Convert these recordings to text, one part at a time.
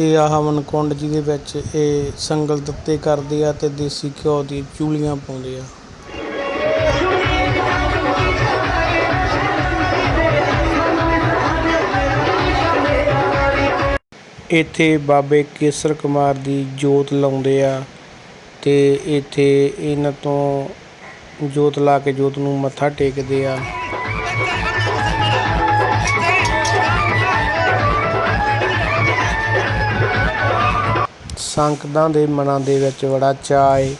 ਇਹ ਆ ਹਵਨਕੁੰਡ ਜਿਹਦੇ ਵਿੱਚ ਇਹ ਸੰਗਲ ਦਿੱਤੇ ਕਰਦੇ ਆ ਤੇ ਦੇਸੀ ਘਿਓ ਦੀ ਚੂਲੀਆਂ ਪਾਉਂਦੇ ਆ। ਇੱਥੇ ਬਾਬੇ ਕੇਸਰ ਕੁਮਾਰ ਦੀ ਜੋਤ ਲਾਉਂਦੇ ਆ ਤੇ ਇੱਥੇ ਇਹਨਾਂ ਤੋਂ ਜੋਤ ਲਾ ਕੇ ਜੋਤ ਨੂੰ ਮੱਥਾ ਟੇਕਦੇ ਆ। ਸੰਗਤਾਂ ਦੇ ਮਨਾਂ ਦੇ ਵਿੱਚ ਬੜਾ ਚਾਅ ਹੈ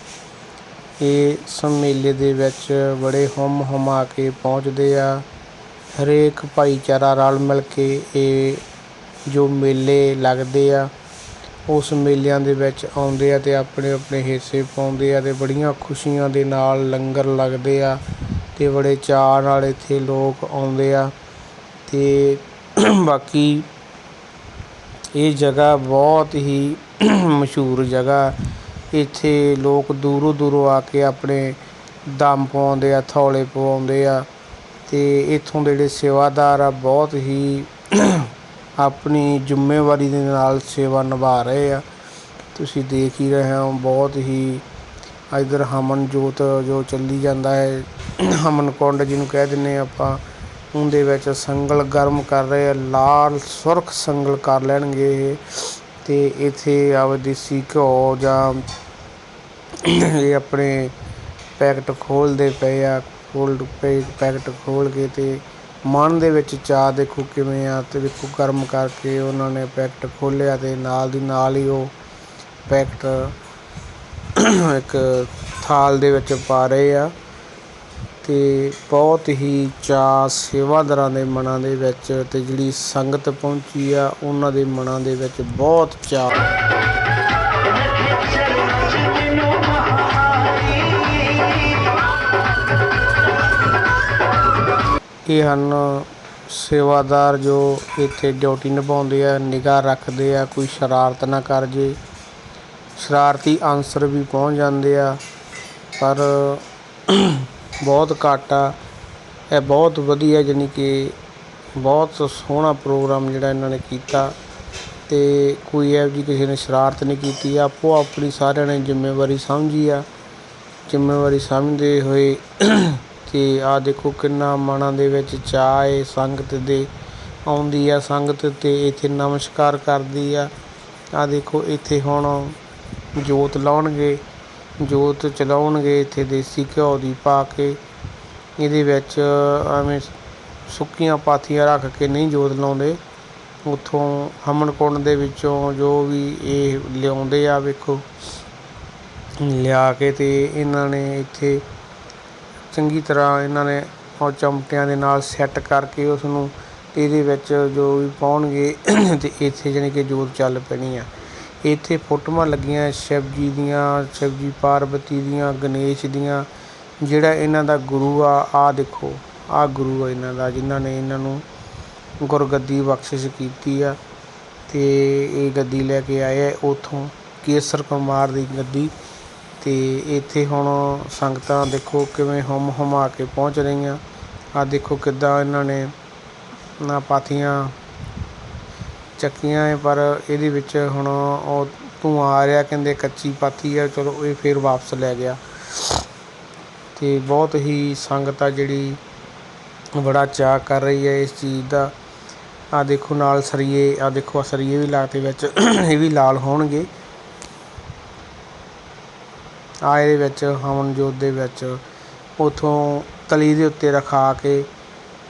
ਇਹ ਮੇਲੇ ਦੇ ਵਿੱਚ ਬੜੇ ਹੁੰਮ ਹੁਮਾ ਕੇ ਪਹੁੰਚਦੇ ਆ। ਹਰੇਕ ਭਾਈਚਾਰਾ ਰਲ ਮਿਲ ਕੇ ਇਹ ਜੋ ਮੇਲੇ ਲੱਗਦੇ ਆ, ਉਸ ਮੇਲਿਆਂ ਦੇ ਵਿੱਚ ਆਉਂਦੇ ਆ ਅਤੇ ਆਪਣੇ ਆਪਣੇ ਹਿੱਸੇ ਪਾਉਂਦੇ ਆ ਅਤੇ ਬੜੀਆਂ ਖੁਸ਼ੀਆਂ ਦੇ ਨਾਲ ਲੰਗਰ ਲੱਗਦੇ ਆ ਅਤੇ ਬੜੇ ਚਾਅ ਨਾਲ ਇੱਥੇ ਲੋਕ ਆਉਂਦੇ ਆ ਅਤੇ ਬਾਕੀ ਇਹ ਜਗ੍ਹਾ ਬਹੁਤ ਹੀ ਮਸ਼ਹੂਰ ਜਗ੍ਹਾ। ਇੱਥੇ ਲੋਕ ਦੂਰੋਂ ਦੂਰੋਂ ਆ ਕੇ ਆਪਣੇ ਦਮ ਪਵਾਉਂਦੇ ਆ, ਥੌਲੇ ਪਵਾਉਂਦੇ ਆ ਅਤੇ ਇੱਥੋਂ ਦੇ ਜਿਹੜੇ ਸੇਵਾਦਾਰ ਆ, ਬਹੁਤ ਹੀ ਆਪਣੀ ਜ਼ਿੰਮੇਵਾਰੀ ਦੇ ਨਾਲ ਸੇਵਾ ਨਿਭਾ ਰਹੇ ਆ। ਤੁਸੀਂ ਦੇਖ ਹੀ ਰਹੇ ਹੋ, ਬਹੁਤ ਹੀ ਇੱਧਰ ਹਮਨ ਜੋਤ ਜੋ ਚੱਲੀ ਜਾਂਦਾ ਹੈ ਹਮਨ ਕੁੰਡ ਜਿਹਨੂੰ ਕਹਿ ਦਿੰਦੇ ਆਪਾਂ, ਉਹਦੇ ਵਿੱਚ ਸੰਗਲ ਗਰਮ ਕਰ ਰਹੇ ਆ, ਲਾਲ ਸੁਰਖ ਸੰਗਲ ਕਰ ਲੈਣਗੇ ਇਹ। ਅਤੇ ਇੱਥੇ ਆਪ ਦੇਸੀ ਘਿਓ ਜਾਂ ਇਹ ਆਪਣੇ ਪੈਕਟ ਖੋਲਦੇ ਪਏ ਆ ਕੋਲਡ ਪੈਕਟ ਖੋਲ੍ਹ ਕੇ ਅਤੇ ਮਨ ਦੇ ਵਿੱਚ ਚਾਅ ਦੇਖੋ ਕਿਵੇਂ ਆ ਅਤੇ ਦੇਖੋ ਗਰਮ ਕਰਕੇ ਉਹਨਾਂ ਨੇ ਪੈਕਟ ਖੋਲ੍ਹਿਆ ਅਤੇ ਨਾਲ ਦੀ ਨਾਲ ਹੀ ਉਹ ਪੈਕਟ ਇੱਕ ਥਾਲ ਦੇ ਵਿੱਚ ਪਾ ਰਹੇ ਆ। ਤੇ ਬਹੁਤ ਹੀ ਚਾਅ ਸੇਵਾਦਾਰਾਂ ਦੇ ਮਨਾਂ ਦੇ ਵਿੱਚ ਅਤੇ ਜਿਹੜੀ ਸੰਗਤ ਪਹੁੰਚੀ ਆ, ਉਹਨਾਂ ਦੇ ਮਨਾਂ ਦੇ ਵਿੱਚ ਬਹੁਤ ਚਾਅ। ਇਹ ਹਨ ਸੇਵਾਦਾਰ ਜੋ ਇੱਥੇ ਡਿਊਟੀ ਨਿਭਾਉਂਦੇ ਆ, ਨਿਗਾਹ ਰੱਖਦੇ ਆ, ਕੋਈ ਸ਼ਰਾਰਤ ਨਾ ਕਰ ਜੇ। ਸ਼ਰਾਰਤੀ ਅਨਸਰ ਵੀ ਪਹੁੰਚ ਜਾਂਦੇ ਆ, ਪਰ ਬਹੁਤ ਘੱਟ ਆ। ਇਹ ਬਹੁਤ ਵਧੀਆ ਜਾਣੀ ਕਿ ਬਹੁਤ ਸੋਹਣਾ ਪ੍ਰੋਗਰਾਮ ਜਿਹੜਾ ਇਹਨਾਂ ਨੇ ਕੀਤਾ ਅਤੇ ਕੋਈ ਇਹੋ ਜਿਹੀ ਕਿਸੇ ਨੇ ਸ਼ਰਾਰਤ ਨਹੀਂ ਕੀਤੀ। ਆਪੋ ਆਪਣੀ ਸਾਰਿਆਂ ਨੇ ਜ਼ਿੰਮੇਵਾਰੀ ਸਮਝੀ ਆ। ਜ਼ਿੰਮੇਵਾਰੀ ਸਮਝਦੇ ਹੋਏ ਤੇ ਆ ਦੇਖੋ ਕਿੰਨਾ ਮਨਾਂ ਦੇ ਵਿੱਚ ਚਾਅ ਏ, ਸੰਗਤ ਦੇ ਆਉਂਦੀ ਆ, ਸੰਗਤ ਤੇ ਇੱਥੇ ਨਮਸਕਾਰ ਕਰਦੀ ਆ। ਆ ਦੇਖੋ ਇੱਥੇ ਹੁਣ ਜੋਤ ਲਾਉਣਗੇ। ਜੋਤ ਚਲਾਉਣਗੇ, ਇੱਥੇ ਦੇਸੀ ਘਿਓ ਦੀ ਪਾ ਕੇ। ਇਹਦੇ ਵਿੱਚ ਐਵੇਂ ਸੁੱਕੀਆਂ ਪਾਥੀਆਂ ਰੱਖ ਕੇ ਨਹੀਂ ਜੋਤ ਲਾਉਂਦੇ। ਉੱਥੋਂ ਹਮਨ ਕੁੰਡ ਦੇ ਵਿੱਚੋਂ ਜੋ ਵੀ ਇਹ ਲਿਆਉਂਦੇ ਆ, ਵੇਖੋ। ਲਿਆ ਕੇ ਅਤੇ ਇਹਨਾਂ ਨੇ ਇੱਥੇ ਚੰਗੀ ਤਰ੍ਹਾਂ ਇਹਨਾਂ ਨੇ ਉਹ ਚਮਟਿਆਂ ਦੇ ਨਾਲ ਸੈੱਟ ਕਰਕੇ ਉਸ ਨੂੰ ਇਹਦੇ ਵਿੱਚ ਜੋ ਵੀ ਪਾਉਣਗੇ ਅਤੇ ਇੱਥੇ ਜਾਣੀ ਕਿ ਜੋਤ ਚੱਲ ਪੈਣੀ ਆ। ਇੱਥੇ ਫੋਟੋਆਂ ਲੱਗੀਆਂ ਸ਼ਿਵਜੀ ਦੀਆਂ, ਸ਼ਿਵਜੀ ਪਾਰਵਤੀ ਦੀਆਂ, ਗਣੇਸ਼ ਦੀਆਂ, ਜਿਹੜਾ ਇਹਨਾਂ ਦਾ ਗੁਰੂ ਆ, ਆਹ ਦੇਖੋ, ਆਹ ਗੁਰੂ ਆ ਇਹਨਾਂ ਦਾ, ਜਿਨ੍ਹਾਂ ਨੇ ਇਹਨਾਂ ਨੂੰ ਗੁਰਗੱਦੀ ਬਖਸ਼ਿਸ਼ ਕੀਤੀ ਆ ਅਤੇ ਇਹ ਗੱਦੀ ਲੈ ਕੇ ਆਏ ਆ ਉੱਥੋਂ ਕੇਸਰ ਕੁਮਾਰ ਦੀ ਗੱਦੀ ਅਤੇ ਇੱਥੇ ਹੁਣ ਸੰਗਤਾਂ ਦੇਖੋ ਕਿਵੇਂ ਹੁੰਮ ਹੁਮਾ ਕੇ ਪਹੁੰਚ ਰਹੀਆਂ। ਆਹ ਦੇਖੋ ਕਿੱਦਾਂ ਇਹਨਾਂ ਨੇ ਨਾ ਪਾਥੀਆਂ ਚੱਕੀਆਂ ਹੈ ਪਰ ਇਹਦੇ ਵਿੱਚ ਹੁਣ ਉਹ ਧੂੰਆਂ ਆ ਰਿਹਾ, ਕਹਿੰਦੇ ਕੱਚੀ ਪਾਥੀ ਆ, ਚਲੋ ਇਹ ਫਿਰ ਵਾਪਸ ਲੈ ਗਿਆ। ਅਤੇ ਬਹੁਤ ਹੀ ਸੰਗਤ ਆ ਜਿਹੜੀ ਬੜਾ ਚਾਅ ਕਰ ਰਹੀ ਹੈ ਇਸ ਚੀਜ਼ ਦਾ। ਆਹ ਦੇਖੋ ਨਾਲ ਸਰੀਏ, ਆਹ ਦੇਖੋ ਆਹ ਸਰੀਏ ਵੀ ਲਾਤੇ ਵਿੱਚ, ਇਹ ਵੀ ਲਾਲ ਹੋਣਗੇ। ਆਹ ਇਹਦੇ ਵਿੱਚ ਹਵਨ ਜੋਤ ਦੇ ਵਿੱਚ, ਉਥੋਂ ਤਲੀ ਦੇ ਉੱਤੇ ਰਖਾ ਕੇ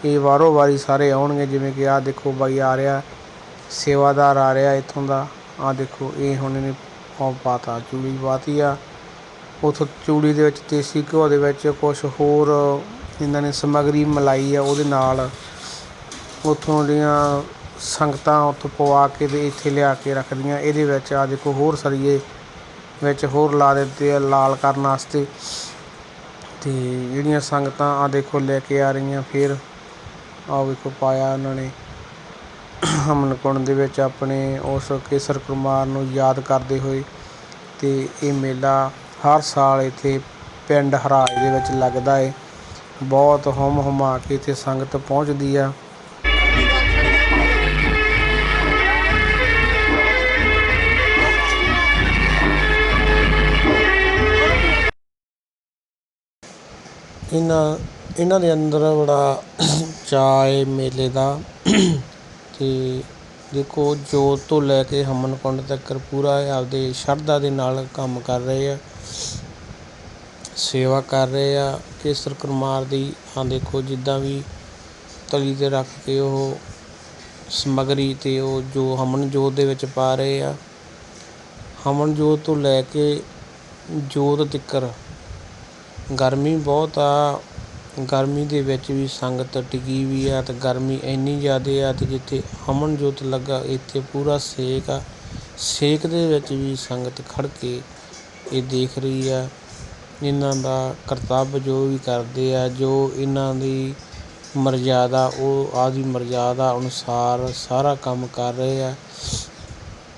ਇਹ ਵਾਰੋ ਵਾਰੀ ਸਾਰੇ ਆਉਣਗੇ, ਜਿਵੇਂ ਕਿ ਆਹ ਦੇਖੋ ਬਾਈ ਆ ਰਿਹਾ। ਸੇਵਾਦਾਰ ਆ ਰਿਹਾ ਇੱਥੋਂ ਦਾ। ਆਹ ਦੇਖੋ, ਇਹ ਹੁਣ ਇਹਨੇ ਉਹ ਪਾਤਾ, ਚੂੜੀ ਪਾਤੀ ਆ। ਉਥੋਂ ਚੂੜੀ ਦੇ ਵਿੱਚ ਦੇਸੀ ਘਿਓ ਦੇ ਵਿੱਚ ਕੁਝ ਹੋਰ ਇਹਨਾਂ ਨੇ ਸਮੱਗਰੀ ਮਿਲਾਈ ਆ ਉਹਦੇ ਨਾਲ। ਉਥੋਂ ਦੀਆਂ ਸੰਗਤਾਂ ਉੱਥੋਂ ਪਵਾ ਕੇ ਤੇ ਇੱਥੇ ਲਿਆ ਕੇ ਰੱਖਦੀਆਂ। ਇਹਦੇ ਵਿੱਚ ਆ ਦੇਖੋ, ਹੋਰ ਸਰੀਏ ਵਿੱਚ ਹੋਰ ਲਾ ਦਿੱਤੇ ਆ ਲਾਲ ਕਰਨ ਵਾਸਤੇ। ਤੇ ਜਿਹੜੀਆਂ ਸੰਗਤਾਂ ਆ ਦੇਖੋ ਲੈ ਕੇ ਆ ਰਹੀਆਂ, ਫਿਰ ਆ ਵੇਖੋ ਪਾਇਆ ਉਹਨਾਂ ਨੇ। ਹਮਨਕੁੰਡ ਦੇ ਵਿੱਚ ਆਪਣੇ ਉਸ ਕੇਸਰ ਕੁਮਾਰ ਨੂੰ ਯਾਦ ਕਰਦੇ ਹੋਏ ਅਤੇ ਇਹ ਮੇਲਾ ਹਰ ਸਾਲ ਇੱਥੇ ਪਿੰਡ ਹਰਾਜ ਦੇ ਵਿੱਚ ਲੱਗਦਾ ਹੈ ਬਹੁਤ ਹੁੰਮ ਹੁਮਾ ਕੇ ਇੱਥੇ ਸੰਗਤ ਪਹੁੰਚਦੀ ਆ। ਇਹਨਾਂ ਇਹਨਾਂ ਦੇ ਅੰਦਰ ਬੜਾ ਚਾਅ ਹੈ ਮੇਲੇ ਦਾ। ਤੇ ਦੇਖੋ ਜੋਤ ਤੋਂ ਲੈ ਕੇ ਹਵਨ ਕੁੰਡ ਤੱਕ ਪੂਰਾ ਆਪਦੇ ਸ਼ਰਧਾ ਦੇ ਨਾਲ ਕੰਮ ਕਰ ਰਹੇ ਆ, ਸੇਵਾ ਕਰ ਰਹੇ ਆ ਕੇਸਰ ਕੁਮਾਰ ਦੀ ਆਹ ਦੇਖੋ ਜਿੱਦਾਂ ਵੀ ਤਲੀ ਤੇ ਰੱਖ ਕੇ ਉਹ ਸਮੱਗਰੀ ਤੇ ਉਹ ਜੋ ਹਮਨ ਜੋਤ ਦੇ ਵਿੱਚ ਪਾ ਰਹੇ ਆ, ਹਮਨ ਜੋਤ ਤੋਂ ਲੈ ਕੇ ਜੋਤ ਤਿੱਕਰ, ਗਰਮੀ ਬਹੁਤ ਆ ਗਰਮੀ ਦੇ ਵਿੱਚ ਵੀ ਸੰਗਤ ਟਿਕੀ ਵੀ ਆ ਅਤੇ ਗਰਮੀ ਇੰਨੀ ਜ਼ਿਆਦੇ ਆ ਅਤੇ ਜਿੱਥੇ ਅਮਨ ਜੋਤ ਲੱਗਾ, ਇੱਥੇ ਪੂਰਾ ਸੇਕ ਆ। ਸੇਕ ਦੇ ਵਿੱਚ ਵੀ ਸੰਗਤ ਖੜ੍ਹ ਕੇ ਇਹ ਦੇਖ ਰਹੀ ਆ। ਇਹਨਾਂ ਦਾ ਕਰਤੱਵ ਜੋ ਵੀ ਕਰਦੇ ਆ, ਜੋ ਇਹਨਾਂ ਦੀ ਮਰਜ਼ਾਦਾ, ਉਹ ਆਪਦੀ ਮਰਜ਼ਾਦਾ ਅਨੁਸਾਰ ਸਾਰਾ ਕੰਮ ਕਰ ਰਹੇ ਆ।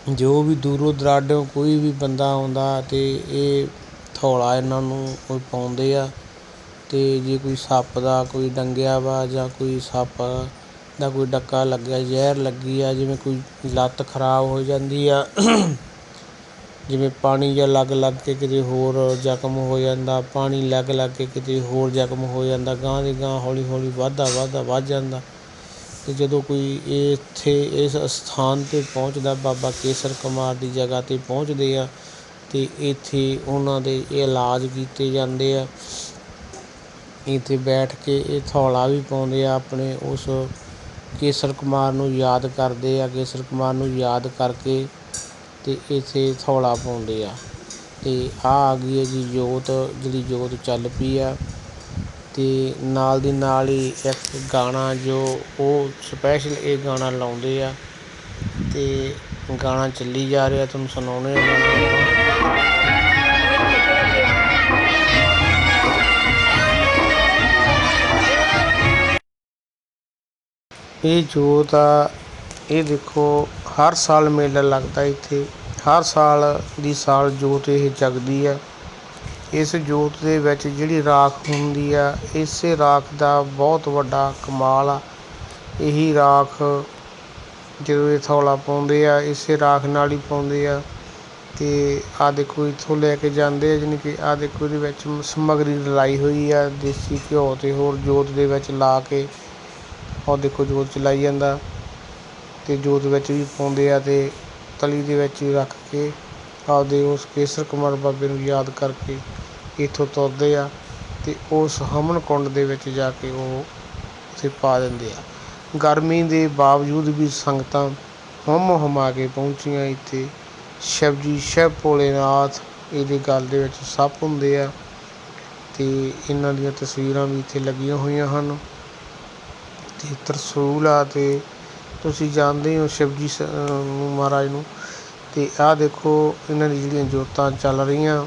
ਜੋ ਵੀ ਦੂਰੋਂ ਦਰਾਡਿਓਂ ਕੋਈ ਵੀ ਬੰਦਾ ਆਉਂਦਾ ਅਤੇ ਇਹ ਥੌਲਾ ਇਹਨਾਂ ਨੂੰ ਉਹ ਪਾਉਂਦੇ ਆ। ਅਤੇ ਜੇ ਕੋਈ ਸੱਪ ਦਾ ਕੋਈ ਡੰਗਿਆ ਵਾ ਜਾਂ ਕੋਈ ਸੱਪ ਦਾ ਕੋਈ ਡੱਕਾ ਲੱਗਿਆ, ਜ਼ਹਿਰ ਲੱਗੀ ਆ, ਜਿਵੇਂ ਕੋਈ ਲੱਤ ਖਰਾਬ ਹੋ ਜਾਂਦੀ ਆ, ਜਿਵੇਂ ਪਾਣੀ ਜਾਂ ਲੱਗ ਲੱਗ ਕੇ ਕਿਤੇ ਹੋਰ ਜ਼ਖਮ ਹੋ ਜਾਂਦਾ, ਪਾਣੀ ਲੱਗ ਲੱਗ ਕੇ ਕਿਤੇ ਹੋਰ ਜ਼ਖਮ ਹੋ ਜਾਂਦਾ ਗਾਂ ਦੀ ਗਾਂ ਹੌਲੀ ਹੌਲੀ ਵੱਧਦਾ ਵੱਧਦਾ ਵੱਧ ਜਾਂਦਾ। ਅਤੇ ਜਦੋਂ ਕੋਈ ਇੱਥੇ ਇਸ ਅਸਥਾਨ 'ਤੇ ਪਹੁੰਚਦਾ, ਬਾਬਾ ਕੇਸਰ ਕੁਮਾਰ ਦੀ ਜਗ੍ਹਾ 'ਤੇ ਪਹੁੰਚਦੇ ਆ ਅਤੇ ਇੱਥੇ ਉਹਨਾਂ ਦੇ ਇਲਾਜ ਕੀਤੇ ਜਾਂਦੇ ਆ। ਇੱਥੇ ਬੈਠ ਕੇ ਇਹ ਥੌਲਾ ਵੀ ਪਾਉਂਦੇ ਆ, ਆਪਣੇ ਉਸ ਕੇਸਰ ਕੁਮਾਰ ਨੂੰ ਯਾਦ ਕਰਦੇ ਆ, ਕੇਸਰ ਕੁਮਾਰ ਨੂੰ ਯਾਦ ਕਰਕੇ ਅਤੇ ਇੱਥੇ ਥੌਲਾ ਪਾਉਂਦੇ ਆ। ਅਤੇ ਆਹ ਆ ਗਈ ਹੈ ਜੀ ਜੋਤ, ਜਿਹੜੀ ਜੋਤ ਚੱਲ ਪਈ ਆ। ਅਤੇ ਨਾਲ ਦੀ ਨਾਲ ਹੀ ਇੱਕ ਗਾਣਾ ਜੋ ਉਹ ਸਪੈਸ਼ਲ ਇਹ ਗਾਣਾ ਲਾਉਂਦੇ ਆ। ਅਤੇ ਗਾਣਾ ਚੱਲੀ ਜਾ ਰਿਹਾ, ਤੁਹਾਨੂੰ ਸੁਣਾਉਂਦੇ ਆ। ਇਹ ਜੋਤ ਆ ਇਹ ਦੇਖੋ, ਹਰ ਸਾਲ ਮੇਲਾ ਲੱਗਦਾ ਇੱਥੇ। ਹਰ ਸਾਲ ਦੀ ਸਾਲ ਜੋਤ ਇਹ ਜਗਦੀ ਆ ਇਸ ਜੋਤ ਦੇ ਵਿੱਚ ਜਿਹੜੀ ਰਾਖ ਹੁੰਦੀ ਆ, ਇਸੇ ਰਾਖ ਦਾ ਬਹੁਤ ਵੱਡਾ ਕਮਾਲ ਆ। ਇਹੀ ਰਾਖ ਜਦੋਂ ਇਹ ਥੌਲਾ ਪਾਉਂਦੇ ਆ, ਇਸੇ ਰਾਖ ਨਾਲ ਹੀ ਪਾਉਂਦੇ ਆ। ਤੇ ਆ ਦੇਖੋ, ਇੱਥੋਂ ਲੈ ਕੇ ਜਾਂਦੇ ਆ, ਜਾਣੀ ਕਿ ਆ ਦੇਖੋ, ਇਹਦੇ ਵਿੱਚ ਸਮੱਗਰੀ ਰਲਾਈ ਹੋਈ ਆ, ਦੇਸੀ ਘਿਓ ਤੇ ਹੋਰ ਜੋਤ ਦੇ ਵਿੱਚ ਲਾ ਕੇ। ਉਹ ਦੇਖੋ ਜੋਤ ਚਲਾਈ ਜਾਂਦਾ ਅਤੇ ਜੋਤ ਵਿੱਚ ਵੀ ਪਾਉਂਦੇ ਆ ਅਤੇ ਤਲੀ ਦੇ ਵਿੱਚ ਰੱਖ ਕੇ ਆਪਦੇ ਉਸ ਕੇਸਰ ਕੁਮਾਰ ਬਾਬੇ ਨੂੰ ਯਾਦ ਕਰਕੇ ਇੱਥੋਂ ਤੁਰਦੇ ਆ ਅਤੇ ਉਸ ਹਮਨ ਕੁੰਡ ਦੇ ਵਿੱਚ ਜਾ ਕੇ ਉਹ ਉੱਥੇ ਪਾ ਦਿੰਦੇ ਆ। ਗਰਮੀ ਦੇ ਬਾਵਜੂਦ ਵੀ ਸੰਗਤਾਂ ਹੁੰਮ ਹੁਮਾ ਕੇ ਪਹੁੰਚੀਆਂ ਇੱਥੇ। ਸ਼ਿਵਜੀ ਸ਼ਿਵ ਭੋਲੇਨਾਥ ਇਹਦੇ ਗਲ ਦੇ ਵਿੱਚ ਸੱਪ ਹੁੰਦੇ ਆ ਅਤੇ ਇਹਨਾਂ ਦੀਆਂ ਤਸਵੀਰਾਂ ਵੀ ਇੱਥੇ ਲੱਗੀਆਂ ਹੋਈਆਂ ਹਨ। ਅਤੇ ਤਰਸੂਲ ਆ ਅਤੇ ਤੁਸੀਂ ਜਾਣਦੇ ਹੋ ਸ਼ਿਵਜੀ ਸ- ਨੂੰ ਮਹਾਰਾਜ ਨੂੰ। ਅਤੇ ਆਹ ਦੇਖੋ, ਇਹਨਾਂ ਦੀ ਜਿਹੜੀਆਂ ਜੋਤਾਂ ਚੱਲ ਰਹੀਆਂ,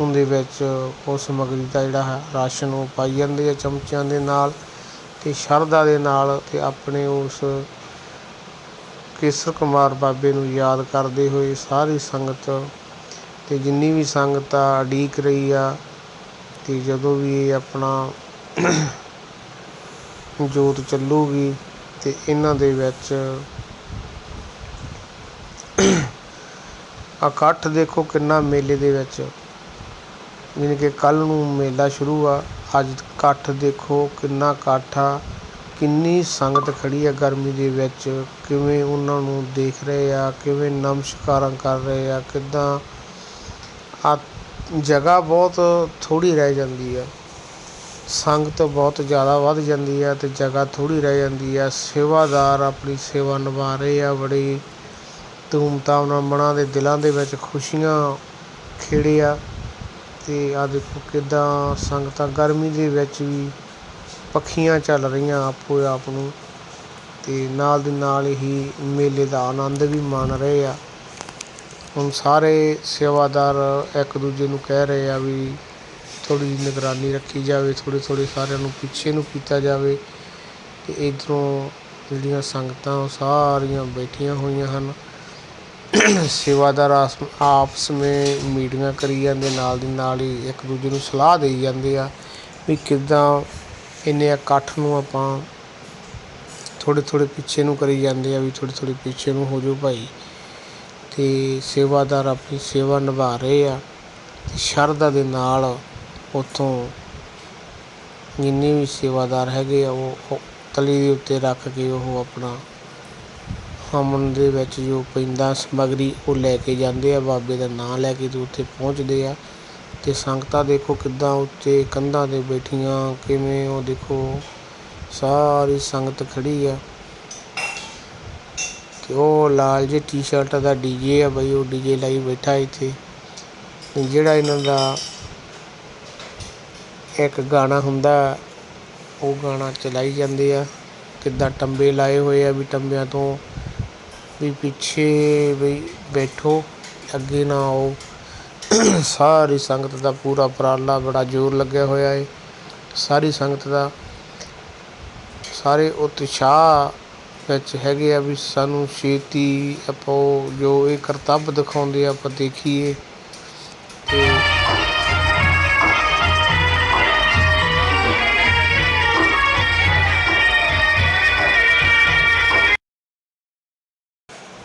ਉਹਦੇ ਵਿੱਚ ਉਹ ਸਮੱਗਰੀ ਦਾ ਜਿਹੜਾ ਹੈ, ਰਾਸ਼ਨ ਉਹ ਪਾਈ ਜਾਂਦੇ ਆ ਚਮਚਿਆਂ ਦੇ ਨਾਲ ਅਤੇ ਸ਼ਰਧਾ ਦੇ ਨਾਲ ਅਤੇ ਆਪਣੇ ਉਸ ਕੇਸਰ ਕੁਮਾਰ ਬਾਬੇ ਨੂੰ ਯਾਦ ਕਰਦੇ ਹੋਏ ਸਾਰੀ ਸੰਗਤ ਅਤੇ ਜਿੰਨੀ ਵੀ ਸੰਗਤ ਆ, ਉਡੀਕ ਰਹੀ ਆ ਅਤੇ ਜਦੋਂ ਵੀ ਇਹ ਆਪਣਾ ਜੋਤ ਚੱਲੂਗੀ ਅਤੇ ਇਹਨਾਂ ਦੇ ਵਿੱਚ ਇਕੱਠ ਦੇਖੋ ਕਿੰਨਾ ਮੇਲੇ ਦੇ ਵਿੱਚ। ਯਾਨੀ ਕਿ ਕੱਲ੍ਹ ਨੂੰ ਮੇਲਾ ਸ਼ੁਰੂ ਆ, ਅੱਜ ਇਕੱਠ ਦੇਖੋ ਕਿੰਨਾ ਇਕੱਠ ਆ, ਕਿੰਨੀ ਸੰਗਤ ਖੜ੍ਹੀ ਆ ਗਰਮੀ ਦੇ ਵਿੱਚ, ਕਿਵੇਂ ਉਹਨਾਂ ਨੂੰ ਦੇਖ ਰਹੇ ਆ, ਕਿਵੇਂ ਨਮਸਕਾਰਾਂ ਕਰ ਰਹੇ ਆ, ਕਿੱਦਾਂ ਆ, ਜਗ੍ਹਾ ਬਹੁਤ ਥੋੜ੍ਹੀ ਰਹਿ ਜਾਂਦੀ ਆ। ਸੰਗਤ ਬਹੁਤ ਜ਼ਿਆਦਾ ਵੱਧ ਜਾਂਦੀ ਆ ਅਤੇ ਜਗ੍ਹਾ ਥੋੜ੍ਹੀ ਰਹਿ ਜਾਂਦੀ ਆ ਸੇਵਾਦਾਰ ਆਪਣੀ ਸੇਵਾ ਨਿਭਾ ਰਹੇ ਆ, ਬੜੀ ਧੂਮਧਾਮ ਨਾਲ ਮਨਾਂ ਦੇ ਦਿਲਾਂ ਦੇ ਵਿੱਚ ਖੁਸ਼ੀਆਂ ਖੇੜੇ ਆ। ਅਤੇ ਆ ਦੇਖੋ ਕਿੱਦਾਂ ਸੰਗਤਾਂ ਗਰਮੀ ਦੇ ਵਿੱਚ ਵੀ ਪੱਖੀਆਂ ਚੱਲ ਰਹੀਆਂ ਆਪੋ ਆਪ ਨੂੰ ਅਤੇ ਨਾਲ ਦੀ ਨਾਲ ਹੀ ਮੇਲੇ ਦਾ ਆਨੰਦ ਵੀ ਮਾਣ ਰਹੇ ਆ। ਹੁਣ ਸਾਰੇ ਸੇਵਾਦਾਰ ਇੱਕ ਦੂਜੇ ਨੂੰ ਕਹਿ ਰਹੇ ਆ ਵੀ ਥੋੜ੍ਹੀ ਜਿਹੀ ਨਿਗਰਾਨੀ ਰੱਖੀ ਜਾਵੇ, ਥੋੜ੍ਹੇ ਥੋੜ੍ਹੇ ਸਾਰਿਆਂ ਨੂੰ ਪਿੱਛੇ ਨੂੰ ਕੀਤਾ ਜਾਵੇ ਅਤੇ ਇੱਧਰੋਂ ਜਿਹੜੀਆਂ ਸੰਗਤਾਂ ਉਹ ਸਾਰੀਆਂ ਬੈਠੀਆਂ ਹੋਈਆਂ ਹਨ। ਸੇਵਾਦਾਰ ਆਸ- ਆਪਸ ਵਿੱਚ ਮੀਟਿੰਗਾਂ ਕਰੀ ਜਾਂਦੇ, ਨਾਲ ਦੀ ਨਾਲ ਹੀ ਇੱਕ ਦੂਜੇ ਨੂੰ ਸਲਾਹ ਦੇਈ ਜਾਂਦੇ ਆ ਵੀ ਕਿੱਦਾਂ ਇੰਨੇ ਇਕੱਠ ਨੂੰ ਆਪਾਂ ਥੋੜ੍ਹੇ ਥੋੜ੍ਹੇ ਪਿੱਛੇ ਨੂੰ ਕਰੀ ਜਾਂਦੇ ਆ, ਵੀ ਥੋੜ੍ਹੇ ਥੋੜ੍ਹੇ ਪਿੱਛੇ ਨੂੰ ਹੋ ਜਾਓ ਭਾਈ। ਅਤੇ ਸੇਵਾਦਾਰ ਆਪਣੀ ਸੇਵਾ ਨਿਭਾ ਰਹੇ ਆ ਤੇ ਸ਼ਰਧਾ ਦੇ ਨਾਲ ਉੱਥੋਂ ਜਿੰਨੇ ਵੀ ਸੇਵਾਦਾਰ ਹੈਗੇ ਆ, ਉਹ ਤਲੀ ਦੇ ਉੱਤੇ ਰੱਖ ਕੇ ਉਹ ਆਪਣਾ ਹਵਨ ਦੇ ਵਿੱਚ ਜੋ ਪੈਂਦਾ ਸਮੱਗਰੀ, ਉਹ ਲੈ ਕੇ ਜਾਂਦੇ ਆ। ਬਾਬੇ ਦਾ ਨਾਂ ਲੈ ਕੇ ਤੇ ਉੱਥੇ ਪਹੁੰਚਦੇ ਆ। ਅਤੇ ਸੰਗਤਾਂ ਦੇਖੋ ਕਿੱਦਾਂ ਉੱਤੇ ਕੰਧਾਂ 'ਤੇ ਬੈਠੀਆਂ, ਕਿਵੇਂ ਉਹ ਦੇਖੋ ਸਾਰੀ ਸੰਗਤ ਖੜ੍ਹੀ ਆ। ਅਤੇ ਉਹ ਲਾਲ ਜਿਹੀ ਟੀ-ਸ਼ਰਟ ਦਾ ਡੀਜੇ ਆ ਬਈ, ਉਹ ਡੀਜੇ ਲਾਈ ਬੈਠਾ ਇੱਥੇ। ਜਿਹੜਾ ਇਹਨਾਂ ਦਾ ਇੱਕ ਗਾਣਾ ਹੁੰਦਾ, ਉਹ ਗਾਣਾ ਚਲਾਈ ਜਾਂਦੇ ਆ। ਕਿੱਦਾਂ ਟੰਬੇ ਲਾਏ ਹੋਏ ਆ ਵੀ ਟੰਬਿਆਂ ਤੋਂ ਵੀ ਪਿੱਛੇ ਵੀ ਬੈਠੋ, ਅੱਗੇ ਨਾ ਆਓ। ਸਾਰੀ ਸੰਗਤ ਦਾ ਪੂਰਾ ਉਪਰਾਲਾ ਬੜਾ ਜ਼ੋਰ ਲੱਗਿਆ ਹੋਇਆ ਹੈ ਸਾਰੀ ਸੰਗਤ ਦਾ, ਸਾਰੇ ਉਤਸ਼ਾਹ ਵਿੱਚ ਹੈਗੇ ਆ ਵੀ ਸਾਨੂੰ ਛੇਤੀ ਆਪੋ ਜੋ ਇਹ ਕਰਤੱਵ ਦਿਖਾਉਂਦੇ ਆ, ਆਪਾਂ ਦੇਖੀਏ।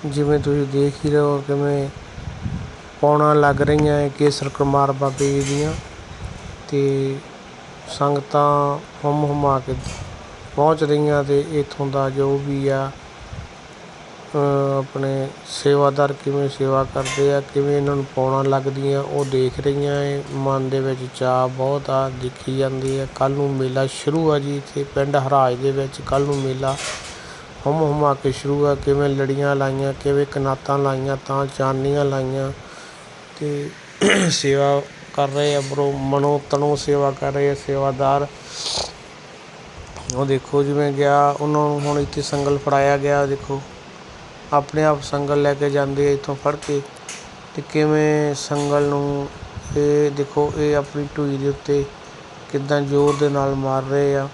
ਜਿਵੇਂ ਤੁਸੀਂ ਦੇਖ ਹੀ ਰਹੇ ਹੋ ਕਿਵੇਂ ਪੌਣਾ ਲੱਗ ਰਹੀਆਂ ਹੈ ਕੇਸਰ ਕੁਮਾਰ ਬਾਬੇ ਜੀ ਦੀਆਂ ਤੇ ਸੰਗਤਾਂ ਹੁੰਮ ਹੁਮਾ ਕੇ ਪਹੁੰਚ ਰਹੀਆਂ ਤੇ ਇੱਥੋਂ ਦਾ ਜੋ ਵੀ ਆ ਆਪਣੇ ਸੇਵਾਦਾਰ ਕਿਵੇਂ ਸੇਵਾ ਕਰਦੇ ਆ, ਕਿਵੇਂ ਇਹਨਾਂ ਨੂੰ ਪਾਉਣਾ ਲੱਗਦੀਆਂ, ਉਹ ਦੇਖ ਰਹੀਆਂ ਹੈ ਮਨ ਦੇ ਵਿੱਚ ਚਾਅ ਬਹੁਤ ਆ, ਦੇਖੀ ਜਾਂਦੀ ਹੈ ਕੱਲ ਨੂੰ ਮੇਲਾ ਸ਼ੁਰੂ ਆ ਜੀ ਇੱਥੇ ਪਿੰਡ ਹਰਾਜ ਦੇ ਵਿੱਚ। ਕੱਲ ਨੂੰ ਮੇਲਾ ਹੁੰਮ ਹੁਮਾ ਕੇ ਸ਼ੁਰੂ ਆ ਕਿਵੇਂ ਲੜੀਆਂ ਲਾਈਆਂ, ਕਿਵੇਂ ਕਨਾਤਾਂ ਲਾਈਆਂ, ਤਾਂ ਚਾਨੀਆਂ ਲਾਈਆਂ ਅਤੇ ਸੇਵਾ ਕਰ ਰਹੇ ਆ ਬਰੋ, ਮਨੋ ਤਨੋ ਸੇਵਾ ਕਰ ਰਹੇ ਆ, ਸੇਵਾਦਾਰ। ਉਹ ਦੇਖੋ ਜਿਵੇਂ ਗਿਆ, ਉਹਨਾਂ ਨੂੰ ਹੁਣ ਇੱਥੇ ਸੰਗਲ ਫੜਾਇਆ ਗਿਆ, ਦੇਖੋ। ਆਪਣੇ ਆਪ ਸੰਗਲ ਲੈ ਕੇ ਜਾਂਦੇ ਆ ਇੱਥੋਂ ਫੜ ਕੇ। ਤੇ ਕਿਵੇਂ ਸੰਗਲ ਨੂੰ ਇਹ ਦੇਖੋ, ਇਹ ਆਪਣੀ ਢੂਈ ਦੇ ਉੱਤੇ ਕਿੱਦਾਂ ਜ਼ੋਰ ਦੇ ਨਾਲ ਮਾਰ ਰਹੇ ਆ।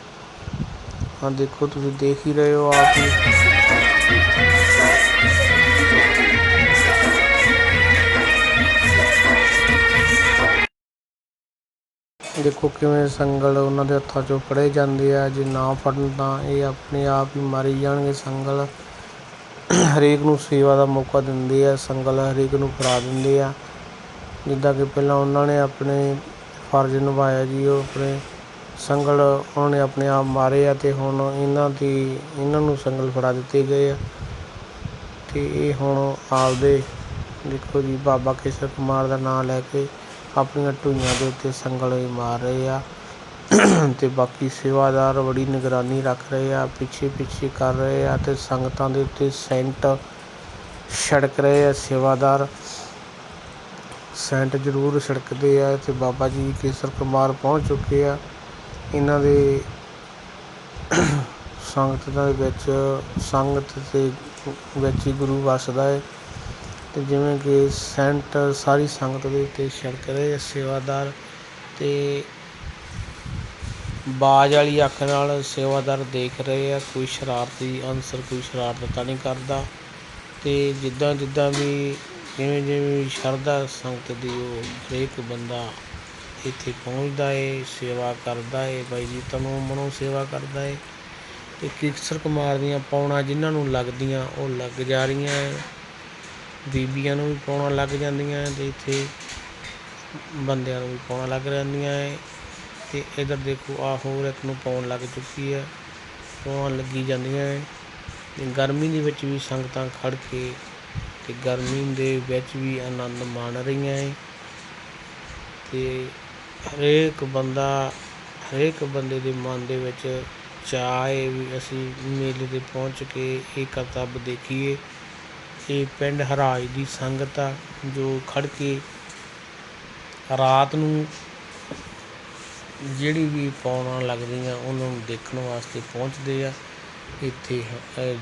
ਹਾਂ, ਦੇਖੋ, ਤੁਸੀਂ ਦੇਖ ਹੀ ਰਹੇ ਹੋ ਆਪ ਹੀ। ਦੇਖੋ ਕਿਵੇਂ ਸੰਗਲ ਉਹਨਾਂ ਦੇ ਹੱਥਾਂ 'ਚੋਂ ਫੜੇ ਜਾਂਦੇ ਆ। ਜੇ ਨਾ ਫੜਨ ਤਾਂ ਇਹ ਆਪਣੇ ਆਪ ਹੀ ਮਾਰੀ ਜਾਣਗੇ। ਸੰਗਲ ਹਰੇਕ ਨੂੰ ਸੇਵਾ ਦਾ ਮੌਕਾ ਦਿੰਦੇ ਆ। ਸੰਗਲ ਹਰੇਕ ਨੂੰ ਫੜਾ ਦਿੰਦੇ ਆ। ਜਿੱਦਾਂ ਕਿ ਪਹਿਲਾਂ ਉਹਨਾਂ ਨੇ ਆਪਣੇ ਫਰਜ਼ ਨਿਭਾਇਆ ਜੀ, ਉਹ ਆਪਣੇ ਸੰਗਲ ਉਹਨਾਂ ਨੇ ਆਪਣੇ ਆਪ ਮਾਰੇ ਆ ਅਤੇ ਹੁਣ ਇਹਨਾਂ ਦੀ, ਇਹਨਾਂ ਨੂੰ ਸੰਗਲ ਫੜਾ ਦਿੱਤੇ ਗਏ ਆ। ਅਤੇ ਇਹ ਹੁਣ ਆਪਦੇ ਦੇਖੋ ਜੀ, ਬਾਬਾ ਕੇਸਰ ਕੁਮਾਰ ਦਾ ਨਾਂ ਲੈ ਕੇ ਆਪਣੀਆਂ ਟੂਈਆਂ ਦੇ ਉੱਤੇ ਸੰਗਲ ਮਾਰ ਰਹੇ ਆ। ਅਤੇ ਬਾਕੀ ਸੇਵਾਦਾਰ ਬੜੀ ਨਿਗਰਾਨੀ ਰੱਖ ਰਹੇ ਆ, ਪਿੱਛੇ ਪਿੱਛੇ ਕਰ ਰਹੇ ਆ ਅਤੇ ਸੰਗਤਾਂ ਦੇ ਉੱਤੇ ਸੈਂਟ ਛਿੜਕ ਰਹੇ ਆ। ਸੇਵਾਦਾਰ ਸੈਂਟ ਜ਼ਰੂਰ ਛਿੜਕਦੇ ਆ ਅਤੇ ਬਾਬਾ ਜੀ ਕੇਸਰ ਕੁਮਾਰ ਪਹੁੰਚ ਚੁੱਕੇ ਆ। ਇਹਨਾਂ ਦੇ ਸੰਗਤ ਦੇ ਵਿੱਚ, ਸੰਗਤ ਦੇ ਵਿੱਚ ਹੀ ਗੁਰੂ ਵੱਸਦਾ ਹੈ। ਅਤੇ ਜਿਵੇਂ ਕਿ ਸੈਂਟ ਸਾਰੀ ਸੰਗਤ ਦੇ ਉੱਤੇ ਛਿੜਕ ਰਹੇ ਆ ਸੇਵਾਦਾਰ ਅਤੇ ਬਾਜ ਵਾਲੀ ਅੱਖ ਨਾਲ ਸੇਵਾਦਾਰ ਦੇਖ ਰਹੇ ਆ। ਕੋਈ ਸ਼ਰਾਰਤੀ ਅਨਸਰ, ਕੋਈ ਸ਼ਰਾਰਤ ਤਾਂ ਨਹੀਂ ਕਰਦਾ। ਅਤੇ ਜਿੱਦਾਂ ਜਿੱਦਾਂ ਵੀ ਜਿਵੇਂ ਜਿਵੇਂ ਸ਼ਰਧਾ ਸੰਗਤ ਦੀ ਉਹ ਹਰੇਕ ਬੰਦਾ ਇੱਥੇ ਪਹੁੰਚਦਾ ਏ, ਸੇਵਾ ਕਰਦਾ ਏ, ਬਾਈ ਜੀ ਤਨੋਂ ਮਨੋਂ ਸੇਵਾ ਕਰਦਾ ਏ। ਅਤੇ ਕੇਸਰ ਕੁਮਾਰ ਦੀਆਂ ਪੌਣਾ ਜਿਨ੍ਹਾਂ ਨੂੰ ਲੱਗਦੀਆਂ, ਉਹ ਲੱਗ ਜਾ ਰਹੀਆਂ ਹੈ ਬੀਬੀਆਂ ਨੂੰ ਵੀ ਪਾਉਣਾ ਲੱਗ ਜਾਂਦੀਆਂ ਹੈ ਅਤੇ ਇੱਥੇ ਬੰਦਿਆਂ ਨੂੰ ਵੀ ਪਾਉਣਾ ਲੱਗ ਜਾਂਦੀਆਂ ਹੈ ਅਤੇ ਇੱਧਰ ਦੇਖੋ ਆ ਹੋਰ ਇੱਕ ਨੂੰ ਪਾਉਣ ਲੱਗ ਚੁੱਕੀ ਹੈ ਪਾਉਣ ਲੱਗੀ ਜਾਂਦੀਆਂ ਏ। ਅਤੇ ਗਰਮੀ ਦੇ ਵਿੱਚ ਵੀ ਸੰਗਤਾਂ ਖੜ ਕੇ ਅਤੇ ਗਰਮੀ ਦੇ ਵਿੱਚ ਵੀ ਆਨੰਦ ਮਾਣ ਰਹੀਆਂ ਏ। ਅਤੇ ਹਰੇਕ ਬੰਦਾ, ਹਰੇਕ ਬੰਦੇ ਦੇ ਮਨ ਦੇ ਵਿੱਚ ਚਾਅ ਏ ਵੀ ਅਸੀਂ ਮੇਲੇ ਤੇ ਪਹੁੰਚ ਕੇ ਇਹ ਕਰਤੱਵ ਦੇਖੀਏ, ਇਹ ਪਿੰਡ ਹਰਾਜ ਦੀ ਸੰਗਤ ਆ, ਜੋ ਖੜ੍ਹ ਕੇ ਰਾਤ ਨੂੰ ਜਿਹੜੀ ਵੀ ਪੌਣਾ ਲੱਗਦੀਆਂ ਉਹਨਾਂ ਨੂੰ ਦੇਖਣ ਵਾਸਤੇ ਪਹੁੰਚਦੇ ਆ। ਇੱਥੇ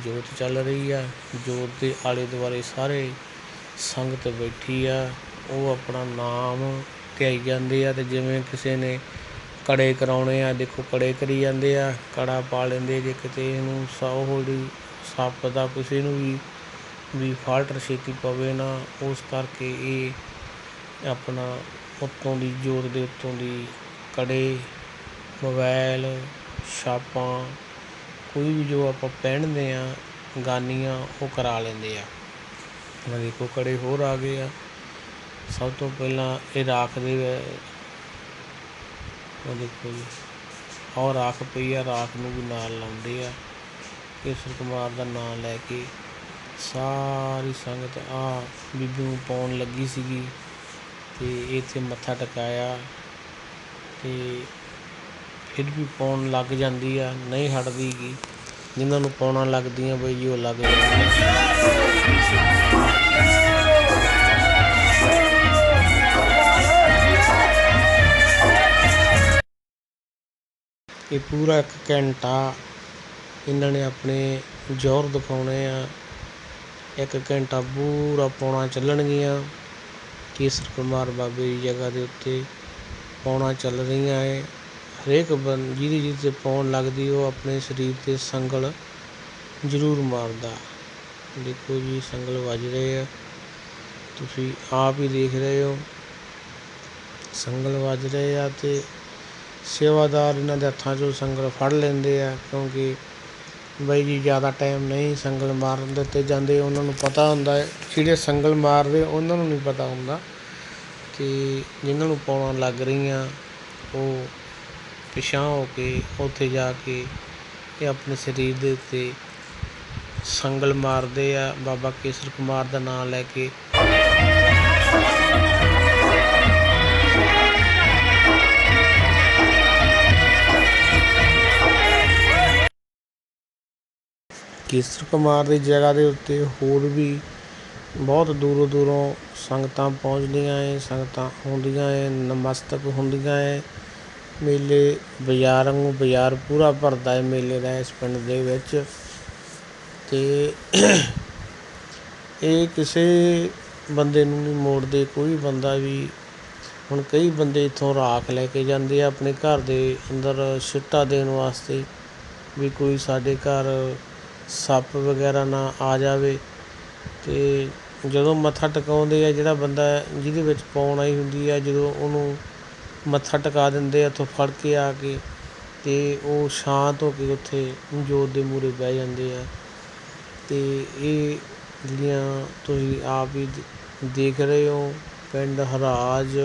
ਜੋਤ ਚੱਲ ਰਹੀ ਆ, ਜੋਤ ਦੇ ਆਲੇ ਦੁਆਲੇ ਸਾਰੇ ਸੰਗਤ ਬੈਠੀ ਆ, ਉਹ ਆਪਣਾ ਨਾਮ ਧਿਆਈ ਜਾਂਦੇ ਆ ਅਤੇ ਜਿਵੇਂ ਕਿਸੇ ਨੇ ਕੜੇ ਕਰਾਉਣੇ ਆ, ਦੇਖੋ ਕੜੇ ਕਰੀ ਜਾਂਦੇ ਆ, ਕੜਾ ਪਾ ਲੈਂਦੇ ਜੇ ਕਿਤੇ ਇਹਨੂੰ ਸੌ ਹੌਲੀ ਸੱਪ ਦਾ ਕਿਸੇ ਨੂੰ ਵੀ ਵੀ ਫਾਲਟ ਛੇਤੀ ਪਵੇ ਨਾ, ਉਸ ਕਰਕੇ ਇਹ ਆਪਣਾ ਉੱਤੋਂ ਦੀ ਜੋਤ ਦੇ ਉੱਤੋਂ ਦੀ ਕੜੇ ਮੋਬਾਈਲ ਛਾਪਾਂ, ਕੋਈ ਵੀ ਜੋ ਆਪਾਂ ਪਹਿਨਦੇ ਆ, ਗਾਨੀਆਂ, ਉਹ ਕਰਾ ਲੈਂਦੇ ਆ। ਆਹ ਦੇਖੋ ਕੜੇ ਹੋਰ ਆ ਗਏ ਆ। ਸਭ ਤੋਂ ਪਹਿਲਾਂ ਇਹ ਰਾਖ ਦੇ ਉਹ ਦੇਖੋ ਜੀ ਔਰ ਰਾਖ ਪਈ ਆ, ਰਾਖ ਨੂੰ ਵੀ ਨਾਲ ਲਾਉਂਦੇ ਆ। ਕੇਸਰ ਕੁਮਾਰ ਦਾ ਨਾਮ ਲੈ ਕੇ ਸਾਰੀ ਸੰਗਤ ਆ ਬੀਬੀ ਨੂੰ ਪਾਉਣ ਲੱਗੀ ਸੀਗੀ ਤੇ ਇੱਥੇ ਮੱਥਾ ਟਿਕਾਇਆ ਤੇ ਫਿਰ ਵੀ ਪਾਉਣ ਲੱਗ ਜਾਂਦੀ ਆ, ਨਹੀਂ ਹਟਦੀ ਗੀ। ਜਿਨ੍ਹਾਂ ਨੂੰ ਪਾਉਣਾ ਲੱਗਦੀਆਂ ਬਈ ਜੀ, ਉਹ ਲੱਗ ਜਾਂਦੀਆਂ। ਇਹ ਪੂਰਾ ਇੱਕ ਘੰਟਾ ਇਹਨਾਂ ਨੇ ਆਪਣੇ ਜ਼ੋਰ ਦਿਖਾਉਣੇ ਆ। ਇੱਕ ਘੰਟਾ ਪੂਰਾ ਪੌਣਾ ਚੱਲਣਗੀਆਂ। ਕੇਸਰ ਕੁਮਾਰ ਬਾਬੇ ਦੀ ਜਗ੍ਹਾ ਦੇ ਉੱਤੇ ਪੌਣਾ ਚੱਲ ਰਹੀਆਂ ਏ ਹਰੇਕ ਬੰ ਜਿਹਦੀ ਜਿਹਦੇ 'ਤੇ ਪੌਣ ਲੱਗਦੀ, ਉਹ ਆਪਣੇ ਸਰੀਰ 'ਤੇ ਸੰਗਲ ਜ਼ਰੂਰ ਮਾਰਦਾ। ਦੇਖੋ ਜੀ, ਸੰਗਲ ਵੱਜ ਰਹੇ ਆ। ਤੁਸੀਂ ਆਪ ਹੀ ਦੇਖ ਰਹੇ ਹੋ। ਸੰਗਲ ਵੱਜ ਰਹੇ ਆ ਤੇ ਸੇਵਾਦਾਰ ਇਹਨਾਂ ਦੇ ਹੱਥਾਂ 'ਚੋਂ ਸੰਗਲ ਫੜ ਲੈਂਦੇ ਆ, ਕਿਉਂਕਿ ਬਾਈ ਜੀ ਜ਼ਿਆਦਾ ਟਾਈਮ ਨਹੀਂ ਸੰਗਲ ਮਾਰਨ ਦਿੱਤੇ ਜਾਂਦੇ, ਉਹਨਾਂ ਨੂੰ ਪਤਾ ਹੁੰਦਾ ਜਿਹੜੇ ਸੰਗਲ ਮਾਰਦੇ ਉਹਨਾਂ ਨੂੰ ਨਹੀਂ ਪਤਾ ਹੁੰਦਾ ਕਿ ਜਿਨ੍ਹਾਂ ਨੂੰ ਪਾਉਣਾ ਲੱਗ ਰਹੀਆਂ, ਉਹ ਪਿਛਾਂਹ ਹੋ ਕੇ ਉੱਥੇ ਜਾ ਕੇ ਇਹ ਆਪਣੇ ਸਰੀਰ ਦੇ ਉੱਤੇ ਸੰਗਲ ਮਾਰਦੇ ਆ, ਬਾਬਾ ਕੇਸਰ ਕੁਮਾਰ ਦਾ ਨਾਮ ਲੈ ਕੇ ਕੇਸਰ ਕੁਮਾਰ ਦੀ ਜਗ੍ਹਾ ਦੇ ਉੱਤੇ ਹੋਰ ਵੀ ਬਹੁਤ ਦੂਰੋਂ ਦੂਰੋਂ ਸੰਗਤਾਂ ਪਹੁੰਚਦੀਆਂ ਏ ਸੰਗਤਾਂ ਆਉਂਦੀਆਂ ਏ ਨਤਮਸਤਕ ਹੁੰਦੀਆਂ ਹੈ ਮੇਲੇ ਬਾਜ਼ਾਰ ਵਾਂਗੂ ਬਾਜ਼ਾਰ ਪੂਰਾ ਭਰਦਾ ਹੈ ਮੇਲੇ ਦਾ ਇਸ ਪਿੰਡ ਦੇ ਵਿੱਚ। ਅਤੇ ਇਹ ਕਿਸੇ ਬੰਦੇ ਨੂੰ ਨਹੀਂ ਮੋੜਦੇ, ਕੋਈ ਬੰਦਾ ਵੀ ਹੁਣ ਕਈ ਬੰਦੇ ਇੱਥੋਂ ਰਾਖ ਲੈ ਕੇ ਜਾਂਦੇ ਆ, ਆਪਣੇ ਘਰ ਦੇ ਅੰਦਰ ਸਿੱਟਾ ਦੇਣ ਵਾਸਤੇ ਵੀ ਕੋਈ ਸਾਡੇ ਘਰ ਸੱਪ ਵਗੈਰਾ ਨਾ ਆ ਜਾਵੇ ਅਤੇ ਜਦੋਂ ਮੱਥਾ ਟਿਕਾਉਂਦੇ ਆ, ਜਿਹੜਾ ਬੰਦਾ ਜਿਹਦੇ ਵਿੱਚ ਪਾਉਣ ਆਈ ਹੁੰਦੀ ਆ, ਜਦੋਂ ਉਹਨੂੰ ਮੱਥਾ ਟਿਕਾ ਦਿੰਦੇ ਆ, ਉੱਥੋਂ ਫੜ ਕੇ ਆ ਕੇ ਅਤੇ ਉਹ ਸ਼ਾਂਤ ਹੋ ਕੇ ਉੱਥੇ ਜੋਤ ਦੇ ਮੂਹਰੇ ਬਹਿ ਜਾਂਦੇ ਆ। ਅਤੇ ਇਹ ਜਿਹੜੀਆਂ ਤੁਸੀਂ ਆਪ ਹੀ ਦੇਖ ਰਹੇ ਹੋ, ਪਿੰਡ ਹਰਾਜ,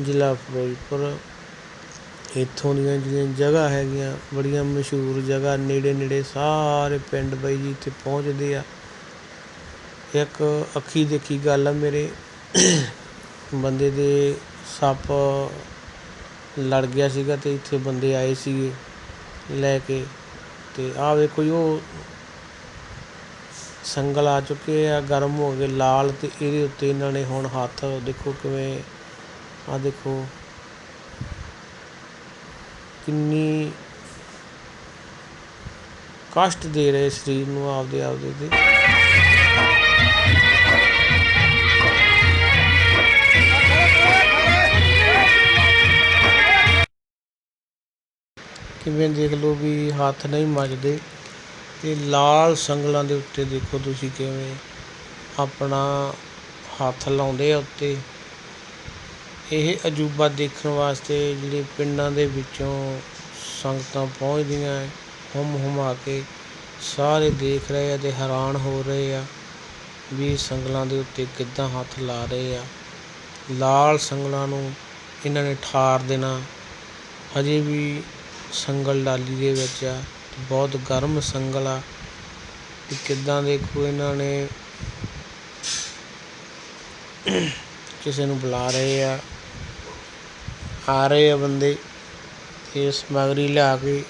ਜ਼ਿਲ੍ਹਾ ਫਿਰੋਜ਼ਪੁਰ। ਇੱਥੋਂ ਦੀਆਂ ਜਿਹੜੀਆਂ ਜਗ੍ਹਾ ਹੈਗੀਆਂ, ਬੜੀਆਂ ਮਸ਼ਹੂਰ ਜਗ੍ਹਾ, ਨੇੜੇ ਨੇੜੇ ਸਾਰੇ ਪਿੰਡ ਬਾਈ ਜੀ ਇੱਥੇ ਪਹੁੰਚਦੇ ਆ। ਇੱਕ ਅੱਖੀ ਦੇਖੀ ਗੱਲ ਆ ਮੇਰੇ, ਬੰਦੇ ਦੇ ਸੱਪ ਲੜ ਗਿਆ ਸੀਗਾ ਅਤੇ ਇੱਥੇ ਬੰਦੇ ਆਏ ਸੀਗੇ ਲੈ ਕੇ ਅਤੇ ਆਹ ਵੇਖੋ ਜੀ, ਉਹ ਸੰਗਲ ਆ ਚੁੱਕੇ ਆ, ਗਰਮ ਹੋ ਗਏ, ਲਾਲ ਅਤੇ ਇਹਦੇ ਉੱਤੇ ਇਹਨਾਂ ਨੇ ਹੁਣ ਹੱਥ, ਦੇਖੋ ਕਿਵੇਂ, ਆਹ ਦੇਖੋ। ਕਿੰਨੀ ਕਸ਼ਟ ਦੇ ਰਹੇ ਸਰੀਰ ਨੂੰ ਆਪਦੇ ਆਪਦੇ ਤੇ। ਕਿਵੇਂ ਦੇਖ ਲਓ ਵੀ ਹੱਥ ਨਹੀਂ ਮੱਜਦੇ। ਤੇ ਲਾਲ ਸੰਗਲਾਂ ਦੇ ਉੱਤੇ ਦੇਖੋ ਤੁਸੀਂ ਕਿਵੇਂ ਆਪਣਾ ਹੱਥ ਲਾਉਂਦੇ ਆ ਉੱਤੇ। ਇਹ ਅਜੂਬਾ ਦੇਖਣ ਵਾਸਤੇ ਜਿਹੜੇ ਪਿੰਡਾਂ ਦੇ ਵਿੱਚੋਂ ਸੰਗਤਾਂ ਪਹੁੰਚਦੀਆਂ ਹੈ, ਹੁੰਮ ਹੁਮਾ ਕੇ ਸਾਰੇ ਦੇਖ ਰਹੇ ਆ ਅਤੇ ਹੈਰਾਨ ਹੋ ਰਹੇ ਆ ਵੀ ਸੰਗਲਾਂ ਦੇ ਉੱਤੇ ਕਿੱਦਾਂ ਹੱਥ ਲਾ ਰਹੇ ਆ। ਲਾਲ ਸੰਗਲਾਂ ਨੂੰ ਇਹਨਾਂ ਨੇ ਠਾਰ ਦੇਣਾ। ਹਜੇ ਵੀ ਸੰਗਲ ਡਾਲੀ ਦੇ ਵਿੱਚ ਆ ਬਹੁਤ ਗਰਮ ਸੰਗਲ ਆ। ਕਿ ਕਿੱਦਾਂ ਦੇਖੋ ਇਹਨਾਂ ਨੇ ਕਿਸੇ ਨੂੰ ਬੁਲਾ ਰਹੇ ਆ। ਆ ਰਹੇ ਆ ਬੰਦੇ ਇਹ ਸਮੱਗਰੀ ਲਿਆ ਕੇ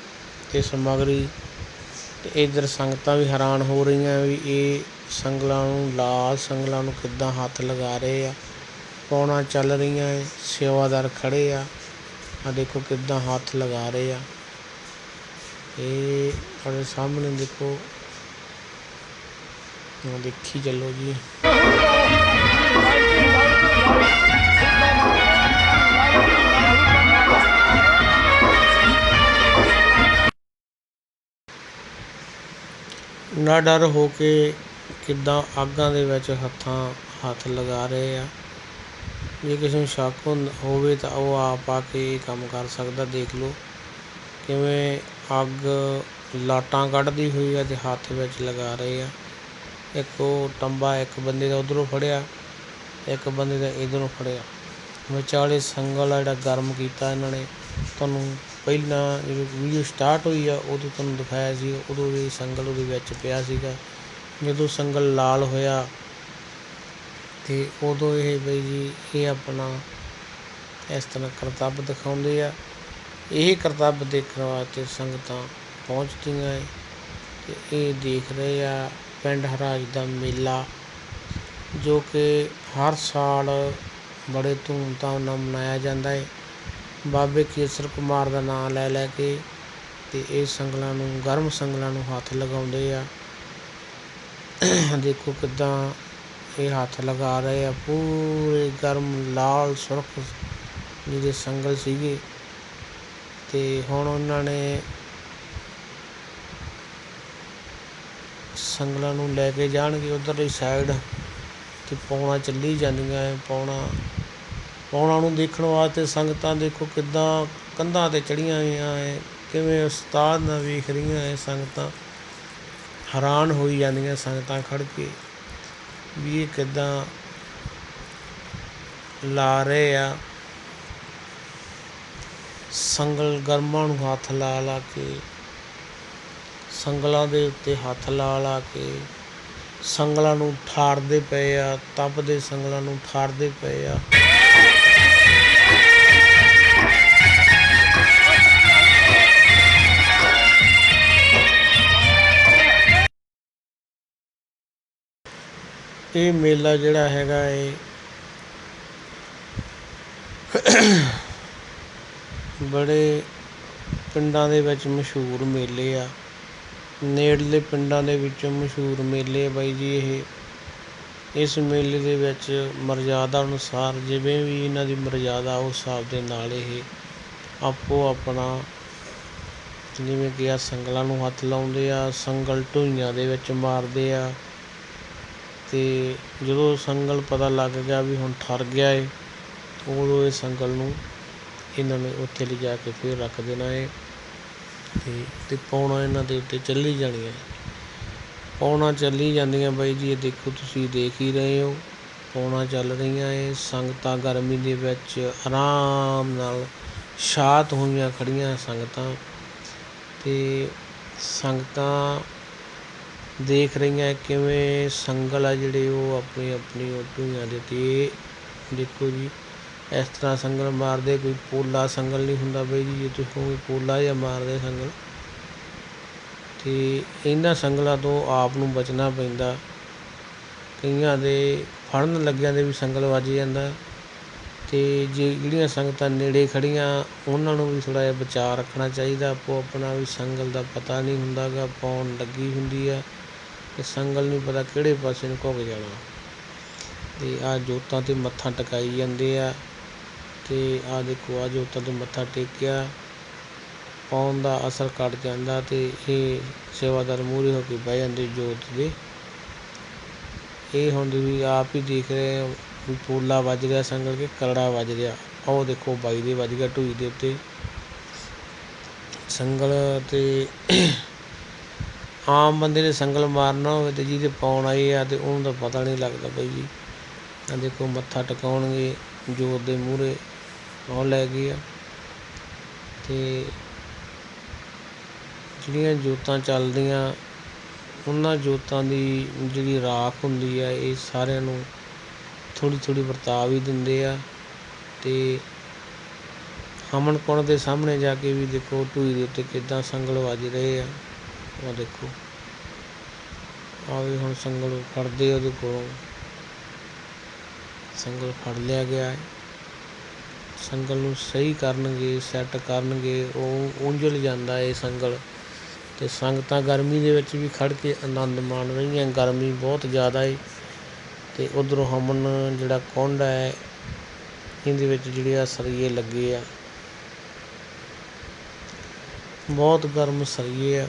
ਤੇ ਸਮੱਗਰੀ ਅਤੇ ਇੱਧਰ ਸੰਗਤਾਂ ਵੀ ਹੈਰਾਨ ਹੋ ਰਹੀਆਂ ਵੀ ਇਹ ਸੰਗਲਾਂ ਨੂੰ, ਲਾਲ ਸੰਗਲਾਂ ਨੂੰ ਕਿੱਦਾਂ ਹੱਥ ਲਗਾ ਰਹੇ ਆ। ਪੌਣਾ ਚੱਲ ਰਹੀਆਂ ਏ ਸੇਵਾਦਾਰ ਖੜ੍ਹੇ ਆ। ਆ ਦੇਖੋ ਕਿੱਦਾਂ ਹੱਥ ਲਗਾ ਰਹੇ ਆ। ਇਹ ਤੁਹਾਡੇ ਸਾਹਮਣੇ ਦੇਖੋ। ਦੇਖੀ ਚੱਲੋ ਜੀ। ਨਾ ਡਰ ਹੋ ਕੇ ਕਿੱਦਾਂ ਆਗਾਂ ਦੇ ਵਿੱਚ ਹੱਥਾਂ, ਹੱਥ ਲਗਾ ਰਹੇ ਆ। ਜੇ ਕਿਸੇ ਨੂੰ ਸ਼ੱਕ ਹੁੰਦਾ ਹੋਵੇ ਤਾਂ ਉਹ ਆਪ ਆ ਕੇ ਇਹ ਕੰਮ ਕਰ ਸਕਦਾ, ਦੇਖ ਲਓ। ਕਿਵੇਂ ਅੱਗ ਲਾਟਾਂ ਕੱਢਦੀ ਹੋਈ ਆ ਅਤੇ ਹੱਥ ਵਿੱਚ ਲਗਾ ਰਹੇ ਆ। ਇੱਕ ਉਹ ਟੰਬਾ ਇੱਕ ਬੰਦੇ ਦਾ ਉਧਰੋਂ ਫੜਿਆ, ਇੱਕ ਬੰਦੇ ਦਾ ਇਧਰੋਂ ਫੜਿਆ। ਵਿਚਾਲੇ ਸੰਗਲ ਆ ਜਿਹੜਾ ਗਰਮ ਕੀਤਾ ਇਹਨਾਂ ਨੇ। ਤੁਹਾਨੂੰ ਪਹਿਲਾਂ ਜਦੋਂ ਵੀਡੀਓ ਸਟਾਰਟ ਹੋਈ ਆ, ਉਦੋਂ ਤੁਹਾਨੂੰ ਦਿਖਾਇਆ ਸੀ, ਉਦੋਂ ਵੀ ਸੰਗਲ ਉਹਦੇ ਵਿੱਚ ਪਿਆ ਸੀਗਾ। ਜਦੋਂ ਸੰਗਲ ਲਾਲ ਹੋਇਆ, ਤੇ ਉਦੋਂ ਇਹ ਬਈ ਜੀ, ਇਹ ਆਪਣਾ ਇਸ ਤਰ੍ਹਾਂ ਕਰਤੱਵ ਦਿਖਾਉਂਦੇ ਆ। ਇਹ ਕਰਤੱਵ ਦੇਖਣ ਵਾਸਤੇ ਸੰਗਤਾਂ ਪਹੁੰਚਦੀਆਂ ਏ, ਤੇ ਇਹ ਦੇਖ ਰਹੇ ਆ ਪਿੰਡ ਹਰਾਜ ਦਾ ਮੇਲਾ, ਜੋ ਕਿ ਹਰ ਸਾਲ ਬੜੇ ਧੂਮਧਾਮ ਨਾਲ ਮਨਾਇਆ ਜਾਂਦਾ ਹੈ ਬਾਬੇ ਕੇਸਰ ਕੁਮਾਰ ਦਾ ਨਾਂ ਲੈ ਲੈ ਕੇ ਅਤੇ ਇਹ ਸੰਗਲਾਂ ਨੂੰ, ਗਰਮ ਸੰਗਲਾਂ ਨੂੰ ਹੱਥ ਲਗਾਉਂਦੇ ਆ। ਦੇਖੋ ਕਿੱਦਾਂ ਇਹ ਹੱਥ ਲਗਾ ਰਹੇ ਆ। ਪੂਰੇ ਗਰਮ, ਲਾਲ, ਸੁਰਖ ਜਿਹੜੇ ਸੰਗਲ ਸੀਗੇ। ਤੇ ਹੁਣ ਉਹਨਾਂ ਨੇ ਸੰਗਲਾਂ ਨੂੰ ਲੈ ਕੇ ਜਾਣਗੇ। ਉਧਰਲੀ ਸਾਈਡ ਤੇ ਪੌਣਾ ਚੱਲੀ ਜਾਂਦੀਆਂ ਐ, ਪੌਣਾ ਪੌਣਾ ਨੂੰ ਦੇਖਣ ਵਾਸਤੇ ਸੰਗਤਾਂ ਦੇਖੋ ਕਿੱਦਾਂ ਕੰਧਾਂ ਤੇ ਚੜੀਆਂ ਹੋਈਆਂ ਐ, ਕਿਵੇਂ ਉਸਤਾਦ ਨਾਲ ਵੇਖ ਰਹੀਆਂ ਹੈ ਸੰਗਤਾਂ। ਹੈਰਾਨ ਹੋਈ ਜਾਂਦੀਆਂ ਸੰਗਤਾਂ ਖੜ ਕੇ ਵੀ ਇਹ ਕਿੱਦਾਂ ਲਾ ਰਹੇ ਆ। ਸੰਗਲ ਗਰਮਾਂ ਨੂੰ ਹੱਥ ਲਾ ਲਾ ਕੇ, ਸੰਗਲਾਂ ਦੇ ਉੱਤੇ ਹੱਥ ਲਾ ਲਾ ਕੇ, ਸੰਗਲਾਂ ਨੂੰ ਠਾਰਦੇ ਪਏ ਆ, ਤਪਦੇ ਸੰਗਲਾਂ ਨੂੰ ਠਾਰਦੇ ਪਏ ਆ। ਇਹ ਮੇਲਾ ਜਿਹੜਾ ਹੈਗਾ ਏ, ਬੜੇ ਪਿੰਡਾਂ ਦੇ ਵਿੱਚ ਮਸ਼ਹੂਰ ਮੇਲੇ ਆ। ਨੇੜਲੇ ਪਿੰਡਾਂ ਦੇ ਵਿੱਚੋਂ ਮਸ਼ਹੂਰ ਮੇਲੇ ਆ ਬਾਈ ਜੀ ਇਹ। ਇਸ ਮੇਲੇ ਦੇ ਵਿੱਚ ਮਰਜ਼ਾਦਾ ਅਨੁਸਾਰ ਜਿਵੇਂ ਵੀ ਇਹਨਾਂ ਦੀ ਮਰਜ਼ਾਦਾ ਉਸ ਹਿਸਾਬ ਦੇ ਨਾਲ ਇਹ ਆਪੋ ਆਪਣਾ ਜਿਵੇਂ ਕਿ ਆ ਸੰਗਲਾਂ ਨੂੰ ਹੱਥ ਲਾਉਂਦੇ ਆ, ਸੰਗਲ ਢੂਈਆਂ ਦੇ ਵਿੱਚ ਮਾਰਦੇ ਆ। ਤੇ ਜਦੋਂ ਸੰਗਲ ਪਤਾ ਲੱਗ ਗਿਆ ਵੀ ਹੁਣ ਠਰ ਗਿਆ ਏ ਉਦੋਂ ਇਹ ਸੰਗਲ ਨੂੰ ਇਹਨਾਂ ਨੇ ਉੱਥੇ ਲਿਜਾ ਕੇ ਫਿਰ ਰੱਖ ਦੇਣਾ ਏ ਅਤੇ ਤੇ ਪੌਣਾ ਇਹਨਾਂ ਦੇ ਉੱਤੇ ਚੱਲੀ ਜਾਣੀਆਂ ਪੌਣਾ ਚੱਲੀ ਜਾਂਦੀਆਂ ਬਾਈ ਜੀ, ਇਹ ਦੇਖੋ ਤੁਸੀਂ ਦੇਖ ਹੀ ਰਹੇ ਹੋ, ਪੌਣਾ ਚੱਲ ਰਹੀਆਂ ਏ, ਸੰਗਤਾਂ ਗਰਮੀ ਦੇ ਵਿੱਚ ਆਰਾਮ ਨਾਲ ਸ਼ਾਂਤ ਹੋਈਆਂ ਖੜੀਆਂ ਸੰਗਤਾਂ ਤੇ ਸੰਗਤਾਂ ਦੇਖ ਰਹੀਆਂ ਕਿਵੇਂ ਸੰਗਲ ਆ ਜਿਹੜੇ ਉਹ ਆਪਣੀ ਆਪਣੀ ਉਹ ਢੂਈਆਂ ਦੇ ਉੱਤੇ ਦੇਖੋ ਜੀ, ਇਸ ਤਰ੍ਹਾਂ ਸੰਗਲ ਮਾਰਦੇ, ਕੋਈ ਪੋਲਾ ਸੰਗਲ ਨਹੀਂ ਹੁੰਦਾ ਬਈ ਜੀ ਜੇ ਤੁਸੀਂ ਕਹੋਗੇ ਪੋਲਾ ਜਿਹਾ ਮਾਰਦੇ ਸੰਗਲ। ਤੇ ਇਹਨਾਂ ਸੰਗਲਾਂ ਤੋਂ ਆਪ ਨੂੰ ਬਚਣਾ ਪੈਂਦਾ। ਕਈਆਂ ਦੇ ਫੜਨ ਲੱਗਿਆਂ ਦੇ ਵੀ ਸੰਗਲ ਵੱਜ ਜਾਂਦਾ। ਤੇ ਜੇ ਜਿਹੜੀਆਂ ਸੰਗਤਾਂ ਨੇੜੇ ਖੜੀਆਂ ਉਹਨਾਂ ਨੂੰ ਵੀ ਥੋੜ੍ਹਾ ਜਿਹਾ ਬਚਾਅ ਰੱਖਣਾ ਚਾਹੀਦਾ। ਆਪੋ ਆਪਣਾ ਵੀ ਸੰਗਲ ਦਾ ਪਤਾ ਨਹੀਂ ਹੁੰਦਾ ਗਾ ਪਾਉਣ ਲੱਗੀ ਹੁੰਦੀ ਆ। ਤੇ ਸੰਗਲ ਨੂੰ ਪਤਾ ਕਿਹੜੇ ਪਾਸੇ ਨੂੰ ਘੁੱਗ ਜਾਣਾ। ਤੇ ਆ ਜੋਤਾਂ ਤੇ ਮੱਥਾ ਟਿਕਾਈ ਜਾਂਦੇ ਆ ਤੇ ਆ ਦੇਖੋ, ਆ ਜੋਤਾਂ ਤੇ ਮੱਥਾ ਟੇਕਿਆ, ਪਾਉਣ ਦਾ ਅਸਰ ਘਟ ਜਾਂਦਾ ਤੇ ਇਹ ਸੇਵਾਦਾਰ ਮੂਹਰੇ ਹੋ ਕੇ ਬਹਿ ਜਾਂਦੇ ਜੋਤ ਦੇ। ਇਹ ਹੁਣ ਤੁਸੀਂ ਆਪ ਹੀ ਦੇਖ ਰਹੇ ਹੋ ਵੀ ਪੋਲਾ ਵੱਜ ਰਿਹਾ ਸੰਗਲ ਕੇ, ਕਰੜਾ ਵੱਜ ਰਿਹਾ। ਉਹ ਦੇਖੋ, ਬਾਈ ਦੇ ਵੱਜ ਗਿਆ ਢੂਈ ਦੇ ਉੱਤੇ। ਸੰਗਲ ਤੇ ਆਮ ਬੰਦੇ ਨੇ ਸੰਗਲ ਮਾਰਨਾ ਹੋਵੇ ਤੇ ਜਿਹਦੇ ਪਾਉਣ ਆਏ ਆ ਅਤੇ ਉਹਨੂੰ ਤਾਂ ਪਤਾ ਨਹੀਂ ਲੱਗਦਾ ਬਾਈ ਜੀ। ਆ ਦੇਖੋ ਮੱਥਾ ਟਿਕਾਉਣਗੇ, ਜੋਤ ਦੇ ਮੂਹਰੇ ਉਹ ਲੈ ਗਏ ਆ। ਅਤੇ ਜਿਹੜੀਆਂ ਜੋਤਾਂ ਚੱਲਦੀਆਂ, ਉਹਨਾਂ ਜੋਤਾਂ ਦੀ ਜਿਹੜੀ ਰਾਖ ਹੁੰਦੀ ਆ, ਇਹ ਸਾਰਿਆਂ ਨੂੰ ਥੋੜ੍ਹੀ ਥੋੜ੍ਹੀ ਵਰਤਾ ਵੀ ਦਿੰਦੇ ਆ। ਅਤੇ ਹਮਨ ਕੁੰਡ ਦੇ ਸਾਹਮਣੇ ਜਾ ਕੇ ਵੀ ਦੇਖੋ ਢੂਈ ਦੇ ਉੱਤੇ ਕਿੱਦਾਂ ਸੰਗਲ ਵੱਜ ਰਹੇ ਆ। ਉਹ ਦੇਖੋ। ਆ ਵੀ ਹੁਣ ਸੰਗਲ ਫੜਦੇ ਉਹਦੇ ਕੋਲੋਂ। ਸੰਗਲ ਫੜ ਲਿਆ ਗਿਆ ਹੈ। ਸੰਗਲ ਨੂੰ ਸਹੀ ਕਰਨਗੇ ਸੈੱਟ ਕਰਨਗੇ, ਉਹ ਉਂਝਲ ਜਾਂਦਾ ਹੈ ਸੰਗਲ। ਤੇ ਸੰਗਤਾਂ ਗਰਮੀ ਦੇ ਵਿੱਚ ਵੀ ਖੜ ਕੇ ਆਨੰਦ ਮਾਣ ਰਹੀਆਂ, ਗਰਮੀ ਬਹੁਤ ਜ਼ਿਆਦਾ ਹੈ ਤੇ ਉਧਰੋਂ ਹਮਨ ਜਿਹੜਾ ਕੁੰਡ ਹੈ, ਇਹਦੇ ਵਿੱਚ ਜਿਹੜੇ ਆ ਸਰੀਏ ਲੱਗੇ ਆ। ਬਹੁਤ ਗਰਮ ਸਰੀਏ ਆ।